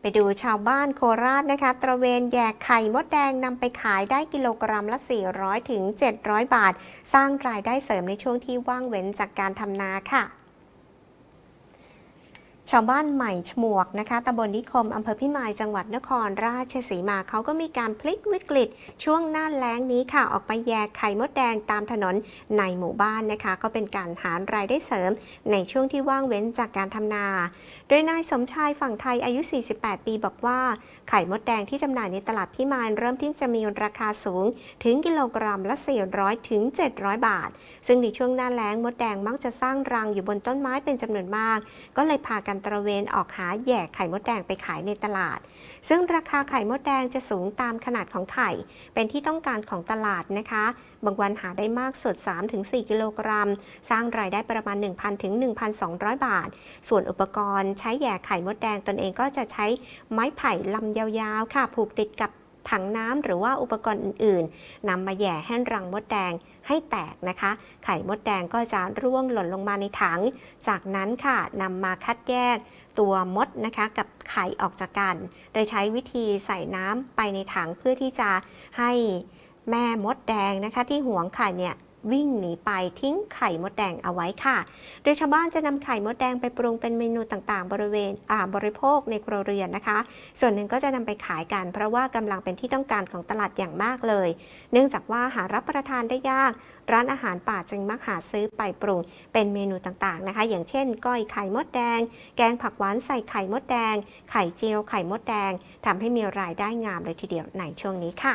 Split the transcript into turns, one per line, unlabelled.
ไปดูชาวบ้านโคราชนะคะ ตระเวนแยกไข่มดแดงนำไปขายได้กิโลกรัมละ 400ถึง700 บาท สร้างรายได้เสริมในช่วงที่ว่างเว้นจากการทำนาค่ะ ชาวบ้านใหม่ฉมวกนะคะตำบลนิคมอำเภอพิมายจังหวัดนครราชสีมาเขาก็มีการพลิกวิกฤต ช่วงหน้าแล้งนี้ค่ะ ออกไปแยกไข่มดแดงตามถนนในหมู่บ้านนะคะ ก็เป็นการหารายได้เสริม ในช่วงที่ว่างเว้นจากการทำนา โดยนายสมชายฝั่งไทยอายุ 48 ปีบอกว่า ไข่มดแดงที่จำหน่ายในตลาดพิมายเริ่มที่จะมีราคาสูง ถึงกิโลกรัมละ 400 ถึง 700 บาท ซึ่งในช่วงหน้าแล้งมดแดงมักจะสร้างรังอยู่บนต้นไม้เป็นจำนวนมาก ก็เลยพากันตระเวนออกหาแย่ไข่มดแดงไปขายในตลาด ซึ่งราคาไข่มดแดงจะสูงตามขนาดของไข่ เป็นที่ต้องการของตลาดนะคะ บางวันหาได้มากสุด 3-4 กิโลกรัม สร้างรายได้ประมาณ 1,000ถึง1,200 บาท ส่วนอุปกรณ์ใช้แย่ไข่มดแดงตนเองก็จะใช้ไม้ไผ่ลำยาวๆ ค่ะผูกติดกับ ถังน้ำหรือว่าอุปกรณ์อื่นๆนำมาแย่ให้รังมดแดงให้แตกนะคะ ไข่มดแดงก็จะร่วงหล่นลงมาในถัง จากนั้นค่ะนำมาคัดแยกตัวมดนะคะกับไข่ออกจากกัน โดยใช้วิธีใส่น้ำไปในถังเพื่อที่จะให้แม่มดแดงนะคะที่หวงไข่เนี่ย วิ่งหนีไปทิ้งไข่มดแดงเอาไว้ค่ะ โดยชาวบ้านจะนำไข่มดแดงไปปรุงเป็นเมนูต่างๆ บริเวณอ่าบริโภคในครัวเรือนนะคะ ส่วนหนึ่งก็จะนำไปขายกัน เพราะว่ากำลังเป็นที่ต้องการของตลาดอย่างมากเลย เนื่องจากว่าหารับประทานได้ยาก ร้านอาหารป่าจึงมักหาซื้อไปปรุงเป็นเมนูต่างๆนะคะ อย่างเช่น ก้อยไข่มดแดง แกงผักหวานใส่ไข่มดแดง ไข่เจียวไข่มดแดงทำให้มีรายได้งามเลยทีเดียวในช่วงนี้ค่ะ